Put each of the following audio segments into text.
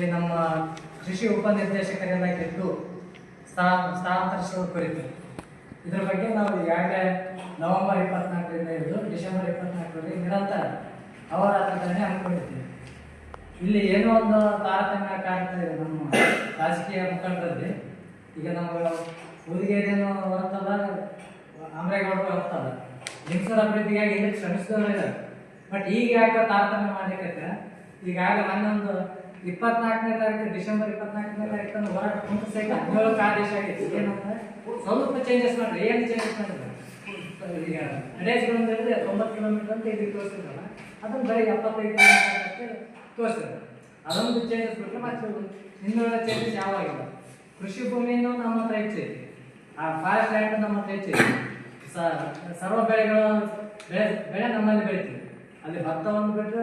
ನಮ್ಮ ಕೃಷಿ ಉಪನಿರ್ದೇಶಕರೆಲ್ಲ ಗೆದ್ದು ಸ್ಥಾ- ಸ್ಥಳಾಂತರಿಸುವ ಕುರಿತು. ಇದರ ಬಗ್ಗೆ ನಾವು ಈಗಾಗಲೇ ನವೆಂಬರ್ ಇಪ್ಪತ್ನಾಲ್ಕರಿಂದ ಹಿಡಿದು ಡಿಸೆಂಬರ್ ಇಪ್ಪತ್ನಾಲ್ಕರಲ್ಲಿ ನಿರಂತರ ಅವರಾತ್ರಿಗಳನ್ನೇ ಹಮ್ಮಿಕೊಂಡಿದ್ದೀವಿ. ಇಲ್ಲಿ ಏನೋ ಒಂದು ತಾರತಮ್ಯ ಕಾಣ್ತಾ ಇದೆ ನಮ್ಮ ರಾಜಕೀಯ ಮುಖಂಡರಲ್ಲಿ. ಈಗ ನಮ್ಗೆ ಹುಲಿಗೇರಿಯನ್ನು ಹೊರತಲ್ಲ ಅಮರೇಗೌಡರು ಹೊರತಲ್ಲ. ಲಿಂಗಸೂರ ಅಭಿವೃದ್ಧಿಗಾಗಿ ಇಲ್ಲಿ ಶ್ರಮಿಸಿದವರು ಇದ್ದಾರೆ ಬಟ್ ಈಗ ಯಾಕೆ ತಾರತಮ್ಯ ಮಾಡಲಿಕ್ಕೆ ಈಗಾಗಲೇ ನನ್ನೊಂದು ಇಪ್ಪತ್ನಾಲ್ಕನೇ ತಾರೀಕು, ಡಿಸೆಂಬರ್ ಇಪ್ಪತ್ನಾಲ್ಕನೇ ತಾರೀಕು ಹೋರಾಟ ಕುಂತ ಸಹಿತ ಹದಿನೇಳಕ್ಕೆ ಆದೇಶ ಆಗೈತಿ ಏನಂದ್ರೆ ಸ್ವಲ್ಪ ಚೇಂಜಸ್ ಮಾಡ್ರಿ. ಏನು ಚೇಂಜಸ್ ಮಾಡಿದ್ರೆ? ಈಗ ನಡೆಸ್ಕೊಂಡ್ರೆ ತೊಂಬತ್ತು ಕಿಲೋಮೀಟರ್ ಅಂತ ಇದಕ್ಕೆ ತೋರಿಸಿದ್ರಲ್ಲ, ಅದನ್ನು ಬರೀ ಎಪ್ಪತ್ತೈದು ಕಿಲೋಮೀಟರ್ ತೋರಿಸಿದ್ರು. ಅದೊಂದು ಚೇಂಜಸ್ ಬಿಟ್ಟರೆ ಮತ್ತೆ ಇನ್ನುಳಿದ ಚೇಂಜಸ್ ಯಾವಾಗಿಲ್ಲ. ಕೃಷಿ ಭೂಮಿಯನ್ನು ನಮ್ಮ ಹತ್ರ ಹೆಚ್ಚೈತಿ ಆ ಫಾರೆಸ್ಟ್ ಲ್ಯಾಂಡ್ ನಮ್ಮ ಹತ್ರ ಹೆಚ್ಚೈತಿ ಸರ್ವ ಬೆಳೆಗಳು, ಬೆಳೆ ಬೆಳೆ ನಮ್ಮಲ್ಲಿ ಬೆಳಿತೀವಿ ಅಲ್ಲಿ ಭತ್ತವನ್ನು ಬಿಟ್ಟರೆ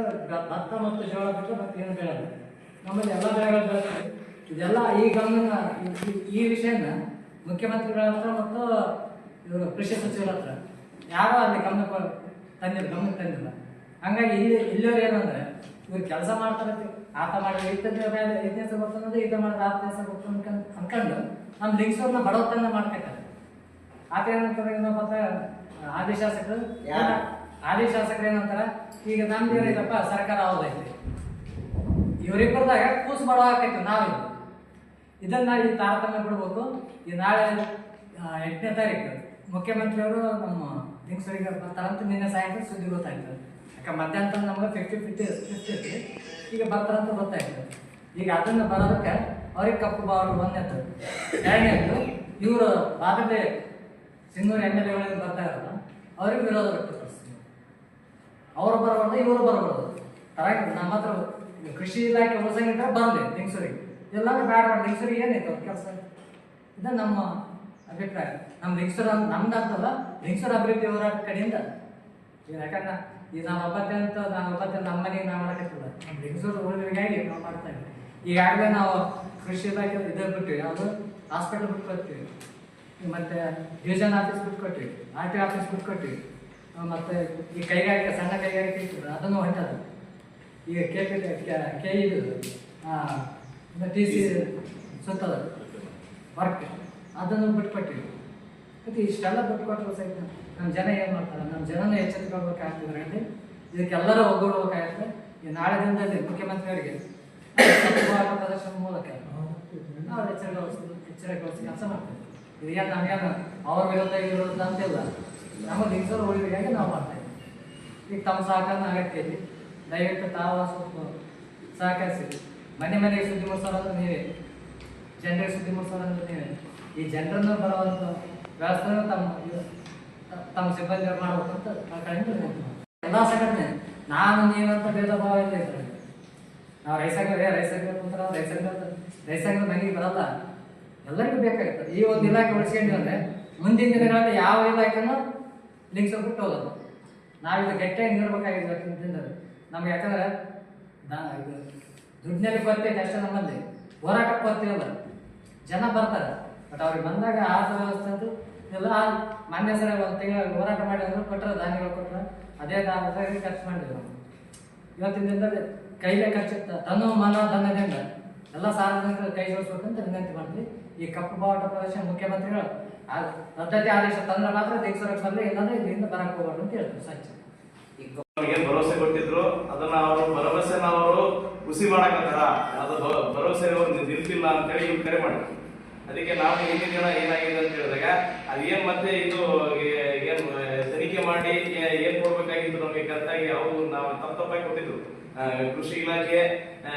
ಭತ್ತ ಮತ್ತು ಜೋಳ ಬಿಟ್ಟರೆ ಮತ್ತೆ ಏನು ನಮ್ಮಲ್ಲಿ ಎಲ್ಲ ಬೆಳೆಗಳು ಬೆಳೆತೀವಿ ಇದೆಲ್ಲ ಈ ಗಮನ ಈ- ವಿಷಯನ ಮುಖ್ಯಮಂತ್ರಿಗಳ ಹತ್ರ ಮತ್ತು ಇವರು ಕೃಷಿ ಸಚಿವರ ಹತ್ರ. ಯಾರು ಅಲ್ಲಿ ಗಮನ ತಂದಿಲ್ಲ ಗಮನಕ್ಕೆ ತಂದಿಲ್ಲ. ಹಂಗಾಗಿ ಇಲ್ಲಿ ಇಲ್ಲಿಯವ್ರು ಏನಂದ್ರೆ ಇವ್ರು ಕೆಲಸ ಮಾಡ್ತಾರೆ ಆತ ಮಾಡಿ ಇತ್ತದ ಮೇಲೆ ಐದನೇ ಸಲ ಬರ್ತದೆ ಇದು ಮಾಡಿದ್ರೆ ಹತ್ತನೇ ಸಹ ಗೊತ್ತು ಅನ್ಕೊಂಡು ಅನ್ಕೊಂಡು ನಮ್ಮ ಲಿಂಗ್ಸೋರ್ನ ಬಡವತ್ತನ್ನ ಮಾಡ್ತೈತೆ ಆತ ಏನಂತಾರೆ ಏನಪ್ಪ ಆದಿ ಶಾಸಕರು ಯಾರು? ಆದಿ ಶಾಸಕರು ಏನಂತಾರೆ ಈಗ ನಮ್ದು ಏನೈತಪ್ಪ ಸರ್ಕಾರ ಹೌದೈತಿ. ಇವರಿಬ್ಬರದಾಗ ಕೂಸ್ ಬಡ ನಾವು ಇದನ್ನ ಈ ತಾರತಮ್ಯ ಬಿಡ್ಬೇಕು. ಈ ನಾಳೆ ಎಂಟನೇ ತಾರೀಕು ಮುಖ್ಯಮಂತ್ರಿಯವರು ನಮ್ಮ ಲಿಂಗ್ಸರಿಗೆ ಬರ್ತಾರಂತ ನಿನ್ನೆ ಸಾಯಂಕಾಲ ಸುದ್ದಿ ಗೊತ್ತಾಯ್ತು. ಯಾಕೆ ಮಧ್ಯಾಹ್ನ ನಮ್ಗೆ ಫಿಫ್ಟಿ ಫಿಫ್ಟಿ ಫಿಫ್ಟಿ ಐತಿ ಈಗ ಬರ್ತಾರಂತ ಗೊತ್ತಾಯ್ತು. ಈಗ ಅದನ್ನ ಬರೋದಕ್ಕೆ ಅವ್ರಿಗೆ ಕಪ್ಪು ಬಾವರು ಬಂದಿತ್ತು ಎರಡನೇದು ಇವರು ಬಾಗಲೇ ಸಿಂಗೂರು ಎಂ ಎಲ್ ಬರ್ತಾ ಇರಲ್ಲ ಅವ್ರಿಗೆ ವಿರೋಧ ವ್ಯಕ್ತಪಡಿಸ್ತೀವಿ ಅವರು ಬರಬಾರ್ದು, ಇವರು ಬರಬಾರ್ದು. ತರಾಗಿ ನಮ್ಮ ಹತ್ರ ಕೃಷಿ ಇಲಾಖೆ ಉಳಿಸಂಗಿದ್ರೆ ಬಂದೆ ಲಿಂಗ್ಸೂರಿಗೆ ಎಲ್ಲರೂ ಬೇಡ ಲಿಂಗ್ಸೂರಿಗೆ ಏನೈತೆ ಅವ್ರ ಕೆಲಸ? ಇದು ನಮ್ಮ ಅಭಿಪ್ರಾಯ. ನಮ್ಮ ಲಿಂಗ್ಸೂರ ನಮ್ದು ಅಂತಲ್ಲ ಲಿಂಗ್ಸೂರ ಅಭಿವೃದ್ಧಿ ಹೋರಾಟ ಕಡೆಯಿಂದ. ಯಾಕಂದ್ರೆ ಈಗ ನಾವು ಒಬ್ಬತ್ತೆ ಅಂತ ನಾವು ಒಬ್ಬತ್ತೆ ನಮ್ಮ ಮನೆಗೆ ನಾವು ಮಾಡಕತ್ತಿಲ್ಲ. ನಮ್ಮ ಲಿಂಗ್ಸೂರು ಉಳಿವಿಗಾಗಿ ನಾವು ಮಾಡ್ತಾ ಇದ್ದೀವಿ. ಈಗಾಗಲೇ ನಾವು ಕೃಷಿ ಇಲಾಖೆ ಇದು ಬಿಟ್ಟಿವಿ ಯಾವುದು? ಹಾಸ್ಪಿಟಲ್ ಬಿಟ್ಟು ಕೊಡ್ತೀವಿ ಮತ್ತೆ ಡಿವಿಷನ್ ಆಫೀಸ್ ಬಿಟ್ಟು ಕೊಟ್ಟಿವಿ ಆರ್ ಟಿ ಆಫೀಸ್ ಬಿಟ್ಟು ಕೊಟ್ಟಿವಿ ಆ, ಮತ್ತೆ ಈ ಕೈಗಾರಿಕೆ ಸಣ್ಣ ಕೈಗಾರಿಕೆ ಇರ್ತದೆ ಅದನ್ನು ಹೊಂಟದ. ಈಗ ಕೆ ಪಿ ಕೆ ಇದು ಟಿ ಸಿ ಸುತ್ತದ. ವರ್ಕ್ ಅದನ್ನು ಬಿಟ್ಕೊಟ್ಟಿವಿ ಮತ್ತು ಇಷ್ಟೆಲ್ಲ ಬಿಟ್ಕೊಟ್ರು ಸಹಿತ ನಮ್ಮ ಜನ ಏನು ಮಾಡ್ತಾರೆ? ನಮ್ಮ ಜನನ ಎಚ್ಚರಿಕೊಳ್ಬೇಕಾಗ್ತದೆ ಹೇಳಿ ಇದಕ್ಕೆಲ್ಲರೂ ಒಗ್ಗೂಡ್ಬೇಕಾಗುತ್ತೆ. ಈ ನಾಳೆ ದಿನದಲ್ಲಿ ಮುಖ್ಯಮಂತ್ರಿಯವರಿಗೆ ಪ್ರದರ್ಶನ ಮೂಲಕ ನಾವು ಎಚ್ಚರಿಕೆ ಎಚ್ಚರಗೊಳಿಸಿ ಕೆಲಸ ಮಾಡ್ತೇವೆ. ಇದೇನು ನಮಗೇನು ಅವ್ರ ವಿರುದ್ಧ ವಿರುದ್ಧ ಅಂತಿಲ್ಲ ನಮ್ಮ ಲಿಂಗಸೂರು ಉಳಿವಿಗಾಗಿ ನಾವು ಮಾಡ್ತಾ ಇದ್ದೀವಿ. ಈಗ ತಮ್ಮ ಸಹಕಾರನ ಅಗತ್ಯ ಇದೆ ದಯವಿಟ್ಟು ತಾವು ಸ್ವಲ್ಪ ಸಹಕರಿಸಿ. ಮನೆ ಮನೆಗೆ ಸುದ್ದಿ ಮೂಡಿಸೋರಂದ್ರೆ ನೀವೇ. ಜನರಿಗೆ ಸುದ್ದಿ ಮೂಡಿಸೋರಂದ್ರೆ ನೀವೇ. ಈ ಜನರನ್ನು ಬರುವಂಥ ವ್ಯವಸ್ಥೆಯನ್ನು ತಮ್ಮ ತಮ್ಮ ಸಿಬ್ಬಂದಿ ಮಾಡಬೇಕು ಅಂತ ಕಡೆಯಿಂದ. ಎಲ್ಲ ಸಂಘಟನೆ, ನಾನು ನೀವಂತ ಭೇದ ಭಾವ ಇಲ್ಲ ಇದ್ರಲ್ಲಿ ನಾವು ರೈಸಂಗ ರೈಸಂಗ ಕುಂತ್ರ ರೈಸಂಗ ರೈಸಂಗ ಮನೆಗೆ ಬರಲ್ಲ. ಎಲ್ಲರಿಗೂ ಬೇಕಾಗುತ್ತೆ. ಈ ಒಂದು ಇಲಾಖೆ ಉಳಿಸ್ಕೊಂಡ್ವಿ ಅಂದರೆ ಮುಂದಿನ ದಿನಗಳಲ್ಲಿ ಯಾವ ಇಲಾಖೆನೂ ಲಿಂಕ್ಸ್ ಬಿಟ್ಟು ಹೋಗೋದು. ನಾವಿದು ಗಟ್ಟಿಯಾಗಿ ನಿಲ್ಬೇಕಾಗಿದೆ ಅಂತಂದ್ರೆ ನಮ್ಗೆ ಯಾಕಂದ್ರೆ ಇದು ದುಡ್ಡಿನಲ್ಲಿ ಇದೆ, ಅಷ್ಟೇ ನಮ್ಮಲ್ಲಿ. ಹೋರಾಟ ಕೊರತೆ ಇಲ್ಲ ಜನ ಬರ್ತಾರೆ ಬಟ್ ಅವ್ರಿಗೆ ಬಂದಾಗ ಆಹಾರ ವ್ಯವಸ್ಥೆ ಅದು. ಎಲ್ಲ ಮಾನ್ಯ ಸರ ಒಂದು ತಿಂಗಳ ಹೋರಾಟ ಮಾಡಿ ಅಂದ್ರೆ ಕೊಟ್ಟರೆ ಧಾನ್ಯಗಳು ಕೊಟ್ಟರೆ ಅದೇ ದಾನದಲ್ಲಿ ಖರ್ಚು ಮಾಡಿದ್ರು ಇವತ್ತಿನ ದಿನದಲ್ಲಿ ಕೈಲೇ ಖರ್ಚು ತನ್ನ ಮನ ಧನದಿಂದ ಎಲ್ಲ ಸಾರ್ವಜನಿಕರು ಕೈ ಜೋಡಿಸ್ಬೇಕಂತ ವಿನಂತಿ ಮಾಡ್ತೀವಿ. ಈ ಕಪ್ಪು ಬಾವುಟ ಪ್ರದೇಶ ಮುಖ್ಯಮಂತ್ರಿಗಳು ರದ್ದತಿ ಆದೇಶ ತಂದ್ರೆ ಮಾತ್ರ ದೇಶ ಬರಲಿ ಇಲ್ಲಾಂದ್ರೆ ಇದರಿಂದ ಬರಕ್ಕೆ ಹೋಗ್ಬಾರ್ದು ಅಂತ ಹೇಳ್ತೀವಿ ಏನ್ ಭರವಸೆ ಕೊಟ್ಟಿದ್ರು. ಅದನ್ನ ಅವರು ಭರವಸೆನ ಅವರು ಹುಸಿ ಮಾಡಕತ್ತಾರ. ಅದು ಭರವಸೆ ನಿಲ್ತಿಲ್ಲ ಅಂತೇಳಿ ಇವ್ರು ಕರೆ ಮಾಡಿದ್ರು. ಅದಕ್ಕೆ ನಾವು ಹಿಂದಿನ ದಿನ ಏನಾಗಿದೆ ಅಂತ ಹೇಳಿದಾಗ ಅದೇನ್ ಮತ್ತೆ ಇದು ಏನ್ ತನಿಖೆ ಮಾಡಿ ಏನ್ ಕೊಡ್ಬೇಕಾಗಿತ್ತು ನಮಗೆ ಕರೆಕ್ಟಾಗಿ ಅವರು ನಾವು ತಪ್ಪ ತಪ್ಪಾಗಿ ಕೊಟ್ಟಿದ್ರು ಕೃಷಿ ಇಲಾಖೆ ಆ,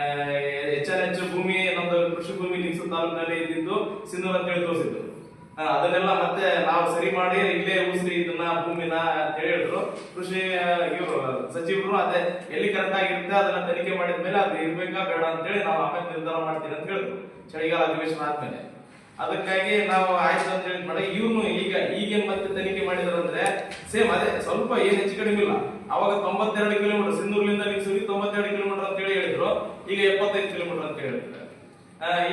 ಹೆಚ್ಚೆಚ್ಚು ಭೂಮಿ ನಮ್ದು ಕೃಷಿ ಭೂಮಿ ನಿಲ್ಸು ತಾಲೂಕಿನಲ್ಲಿ ಇದ್ದಿದ್ದು ಅಂತ ಹೇಳಿ ತೋರಿಸಿದ್ರು. ಅದನ್ನೆಲ್ಲ ಮತ್ತೆ ನಾವು ಸರಿ ಮಾಡಿ ಇಲ್ಲೇ ಉಸಿರಿ ಇದನ್ನ, ಭೂಮಿನ ಅಂತ ಹೇಳಿದ್ರು. ಕೃಷಿ ಇವರು, ಸಚಿವರು ಅದೇ ಎಲ್ಲಿ ಕರೆಕ್ಟ್ ಆಗಿರುತ್ತೆ ಅದನ್ನ ತನಿಖೆ ಮಾಡಿದ ಮೇಲೆ ಅದು ಇರ್ಬೇಕಾ ಬೇಡ ಅಂತ ಹೇಳಿ ನಾವು ಆಮೇಲೆ ನಿರ್ಧಾರ ಮಾಡ್ತೀವಿ ಅಂತ ಹೇಳಿದ್ರು. ಚಳಿಗಾಲ ಅಧಿವೇಶನ ಆದ್ಮೇಲೆ. ಅದಕ್ಕಾಗಿ ನಾವು ಆಯ್ತು ಅಂತ ಹೇಳಿ ಮಾಡಿ, ಇವ್ನು ಈಗ, ಈಗೇನ್ ಮತ್ತೆ ತನಿಖೆ ಮಾಡಿದಾರಂದ್ರೆ ಸೇಮ್ ಅದೇ, ಸ್ವಲ್ಪ ಏನ್ ಹೆಚ್ಚು ಕಡಿಮೆ ಇಲ್ಲ. ಅವಾಗ ತೊಂಬತ್ತೆರಡು ಕಿಲೋಮೀಟರ್ ಸಿಂಧೂರ್ಲಿಂದ ಸುರಿ ತೊಂಬತ್ತೆರಡು ಕಿಲೋಮೀಟರ್ ಅಂತ ಹೇಳಿ ಹೇಳಿದ್ರು. ಈಗ ಎಪ್ಪತ್ತೈದು ಕಿಲೋಮೀಟರ್ ಅಂತ ಹೇಳಿದ್ರು.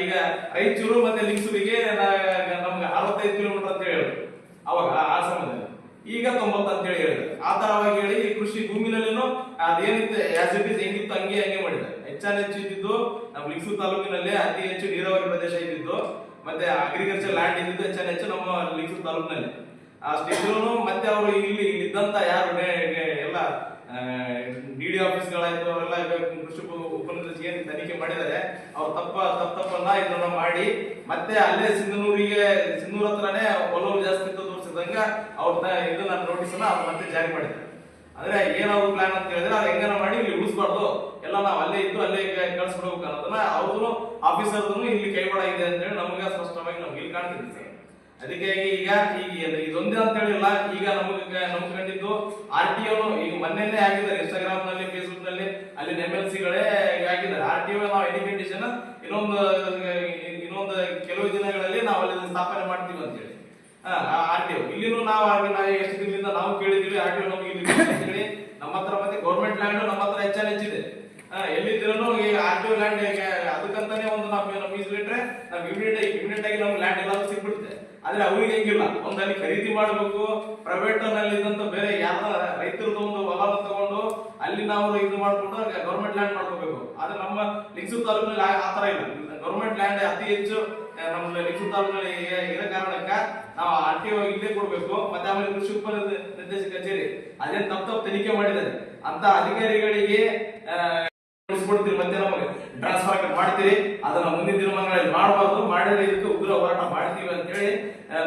ಈಗ ರಾಯಚೂರು ಮತ್ತೆ ಲಿಂಗಸೂರಿಗೆ ನಮ್ಗೆ ಅರವತ್ತೈದು ಕಿಲೋಮೀಟರ್ ಅಂತ ಹೇಳಿದ್ರು ಅವಾಗ ಆ- ಆ ಸಮಯದಲ್ಲಿ ಈಗ ತೊಂಬತ್ತು ಅಂತ ಹೇಳಿ ಹೇಳಿದ್ರು ಆ ತರವಾಗಿ ಹೇಳಿ ಕೃಷಿ ಭೂಮಿನಲ್ಲಿನೂ ಅದೇನಿತ್ತು ಆಸ್ ಇಟ್ ಇಸ್ ಹೆಂಗಿತ್ತು, ಹಂಗೆ ಹಂಗೆ ಮಾಡಿದ್ದಾರೆ ಹೆಚ್ಚಾನೆಚ್ಚು ಇದ್ದಿದ್ದು ನಮ್ಮ ಲಿಂಗಸೂರು ತಾಲೂಕಿನಲ್ಲಿ ಅತಿ ಹೆಚ್ಚು ನೀರಾವರಿ ಪ್ರದೇಶ ಇದ್ದಿದ್ದು. ಮತ್ತೆ ಅಗ್ರಿಕಲ್ಚರ್ ಲ್ಯಾಂಡ್ ಇದ್ದಿದ್ದು ಹೆಚ್ಚಾನೆಚ್ಚು ನಮ್ಮ ಲಿಂಗಸೂರು ತಾಲೂಕಿನಲ್ಲಿ. ಅಷ್ಟಿದ್ರು ಮತ್ತೆ ಅವರು ಇಲ್ಲಿ ಇದ್ದಂತ ಯಾರು ಎಲ್ಲ ಡಿ ಡಿ ಆಫೀಸ್ಗಳಾಯ್ತು ಅವರೆಲ್ಲ ಕೃಷಿ ಉಪ- ಉಪನಿರ್ದೇಶಕ ಏನು ತನಿಖೆ ಮಾಡಿದ್ದಾರೆ. ಅವ್ರು ತಪ್ಪ ತಪ್ಪ, ತಪ್ಪನ್ನ ಇದನ್ನ ಮಾಡಿ, ಮತ್ತೆ ಅಲ್ಲೇ ಸಿಂಧನೂರಿಗೆ, ಸಿಂಧೂರ್ ಹತ್ರನೇ ಒಲವು ಜಾಸ್ತಿ ತೋರಿಸಿದಂಗ ಅವ್ರ ಇದನ್ನ ನೋಟಿಸ್ ಅವ್ರು ಮತ್ತೆ ಜಾರಿ ಮಾಡಿದ್ದಾರೆ ಅಂದ್ರೆ ಏನಾದ್ರು ಪ್ಲಾನ್ ಅಂತ ಹೇಳಿದ್ರೆ ಅದು ಹೆಂಗನ ಮಾಡಿ ಇಲ್ಲಿ ಉಳಿಸ್ಬಾರ್ದು. ಎಲ್ಲ ನಾವು ಅಲ್ಲೇ ಇದ್ದು ಅಲ್ಲೇ ಕಳ್ಸ್ಬಿಡ್ಬೇಕು ಅನ್ನೋದನ್ನ ಅವ್ರದ್ದು ಆಫೀಸರ್ದು ಇಲ್ಲಿ ಕೈವಾಡ ಇದೆ ಅಂತ ಹೇಳಿ ನಮಗೆ ಸ್ಪಷ್ಟವಾಗಿ ನಮ್ಗೆ ಇಲ್ಲಿ ಕಾಣ್ತಿದ್ದೀವಿ ಸರ್ ಅದಕ್ಕೆ ಈಗ ಈಗ ಇದು- ಇದೊಂದೇ ಅಂತ ಹೇಳಿಲ್ಲ. ಈಗ ನಮಗೆ ನಮ್ಗೆ ಕಂಡಿದ್ದು ಆರ್ ಟಿ ಈಗ ಮೊನ್ನೆನೇ ಆಗಿದ್ದಾರೆ ಇನ್ಸ್ಟಾಗ್ರಾಮ್ನಲ್ಲಿ ಫೇಸ್ಬುಕ್ನಲ್ಲಿ ಅಲ್ಲಿ ಎಂ ಎಲ್ ಸಿಗಳೇ ಆಗಿದ್ದಾರೆ ಆರ್ ಟಿ ನಾವು ಎನಿ ಇನ್ನೊಂದು ಇನ್ನೊಂದು ಕೆಲವು ದಿನಗಳಲ್ಲಿ ನಾವು ಅಲ್ಲಿ ಸ್ಥಾಪನೆ ಮಾಡ್ತೀವಿ ಅಂತ ಹೇಳಿ. ಆರ್ ಟಿ ಇಲ್ಲಿನೂ ನಾವು ಆಗಿ ನಾವು ಎಷ್ಟು ದಿನದಿಂದ ನಾವು ಕೇಳಿದ್ವಿ ಆರ್ ಟಿ ನಮಗೆ ಇಲ್ಲಿ ಹೇಳಿ ನಮ್ಮ ಹತ್ರ ಮತ್ತೆ ಗೌರ್ಮೆಂಟ್ ಲ್ಯಾಂಡ್ ನಮ್ಮ ಹತ್ರ ಹೆಚ್ಚಾನ ಹೆಚ್ಚಿದೆ ಎಲ್ಲಿದ್ರೂ ಈ ಆರ್ ಟಿ ಲ್ಯಾಂಡ್ ಅದಕ್ಕಂತಾನೆ ಒಂದು ನಾವು ಮೀಸಲಿಟ್ರೆ ನಾವು ಇಮಿಡಿಯೇಟ್ ಇಮಿಡಿಯೇಟ್ ಆಗಿ ನಮ್ಗೆ ಲ್ಯಾಂಡ್ ಎಲ್ಲಾದ್ರೂ ಸಿಗ್ಬಿಡುತ್ತೆ. ಆದ್ರೆ ಅವ್ರಿಗೆ ಹೆಂಗಿಲ್ಲ? ಒಂದಲ್ಲಿ ಖರೀದಿ ಮಾಡಬೇಕು ಪ್ರೈವೇಟ್ನಲ್ಲಿ ಇದ್ದಂತ ಬೇರೆ ಯಾರ ರೈತರದ್ದು ಒಂದು ಹೊಲ ತಗೊಂಡು ಅಲ್ಲಿ ನಾವು ಇದು ಮಾಡ್ಕೊಂಡು ಗೌರ್ಮೆಂಟ್ ಲ್ಯಾಂಡ್ ಮಾಡ್ಕೋಬೇಕು. ಆದ್ರೆ ನಮ್ಮ ಲಿಂಗಸೂರು ತಾಲೂಕಿನಲ್ಲಿ ಆ ತರ ಇಲ್ಲ. ಗೌರ್ಮೆಂಟ್ ಲ್ಯಾಂಡ್ ಅತಿ ಹೆಚ್ಚು ಲಿಂಗಸೂರು ತಾಲೂಕಿನಲ್ಲಿ ಇರೋ- ಕಾರಣಕ್ಕ ನಾವು ಆರ್ ಟಿ ಒ ಇಲ್ಲೇ ಕೊಡ್ಬೇಕು, ಮತ್ತೆ ಆಮೇಲೆ ಕೃಷಿ ಉತ್ಪನ್ನ ನಿರ್ದೇಶಕ ಕಚೇರಿ. ಅದೇ ತಪ್ಪು ತಪ್ಪು ತನಿಖೆ ಮಾಡಿದ್ದಾರೆ. ಅಂತ ಅಧಿಕಾರಿಗಳಿಗೆ ಕೊಡ್ತೀರಿ ಮತ್ತೆ ನಮಗೆ. ಟ್ರಾನ್ಸ್ಫರ್ ಮಾಡ್ತೀರಿ, ಅದನ್ನ ಮುಂದಿನ ದಿನಮಾನಗಳಲ್ಲಿ ಮಾಡಬಾರ್ದು. ಮಾಡಿದ್ರೆ ಇದಕ್ಕೆ ಉಗ್ರ ಹೋರಾಟ ಮಾಡ್ತೀವಿ ಅಂತ ಹೇಳಿ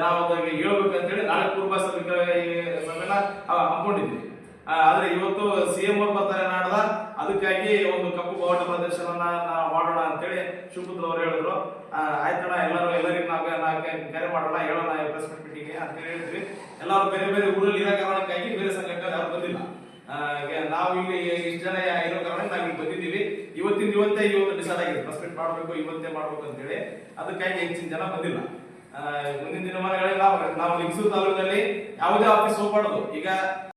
ನಾವು ಅದಕ್ಕೆ ಹೇಳ್ಬೇಕು ಅಂತ ಹೇಳಿ ನಾಳೆ ಪೂರ್ವ ಸಭೆ ಹಮ್ಮಿಕೊಂಡಿದ್ವಿ ಆದ್ರೆ ಇವತ್ತು ಸಿಎಂ ಅವ್ರು ಬರ್ತಾರೆ ನಾಡ್ದ. ಅದಕ್ಕಾಗಿ ಒಂದು ಕಪ್ಪು ಬಾವುಟ ಪ್ರದರ್ಶನ ನಾವು ಮಾಡೋಣ ಅಂತೇಳಿ ಶಿವಪುತ್ರ ಅವರು ಹೇಳಿದ್ರು. ಆಯ್ತಣ್ಣ, ಎಲ್ಲರೂ ಎಲ್ಲರಿಗೂ ನಾವು ನಾವು ಕರೆ ಮಾಡೋಣ, ಹೇಳೋಣ ಪ್ರೆಸ್ ಮೀಟಿಂಗ್ ಅಂತ ಹೇಳಿದ್ವಿ. ಎಲ್ಲರೂ ಬೇರೆ ಬೇರೆ ಊರಲ್ಲಿ ಇರೋ ಕಾರಣಕ್ಕಾಗಿ ಬೇರೆ ಸಂಘಟನೆ ಯಾರು ಬಂದಿಲ್ಲ. ನಾವು ಇಲ್ಲಿ ಇಷ್ಟು ಜನ ಇರೋ ಕಾರಣ ನಾವು ಇಲ್ಲಿ ಬಂದಿದ್ದೀವಿ. ಇವತ್ತಿನ ಇವತ್ತೇ ಇವತ್ತು ಡಿಸೈಡ್ ಆಗಿದೆ. ಪ್ರೆಸ್ ಮಾಡಬೇಕು, ಇವತ್ತೇ ಮಾಡ್ಬೇಕು ಅಂತ ಹೇಳಿ ಅದಕ್ಕಾಗಿ ಹೆಚ್ಚಿನ ಜನ ಬಂದಿಲ್ಲ. ಮುಂದಿನ ದಿನಮಾನಗಳಲ್ಲಿ ನಾವು ನಾವು ಲಿಂಗಸೂರು ತಾಲೂಕಲ್ಲಿ ಯಾವುದೇ ಆಫೀಸ್ ಹೋಗ್ಬಾರ್ದು ಈಗ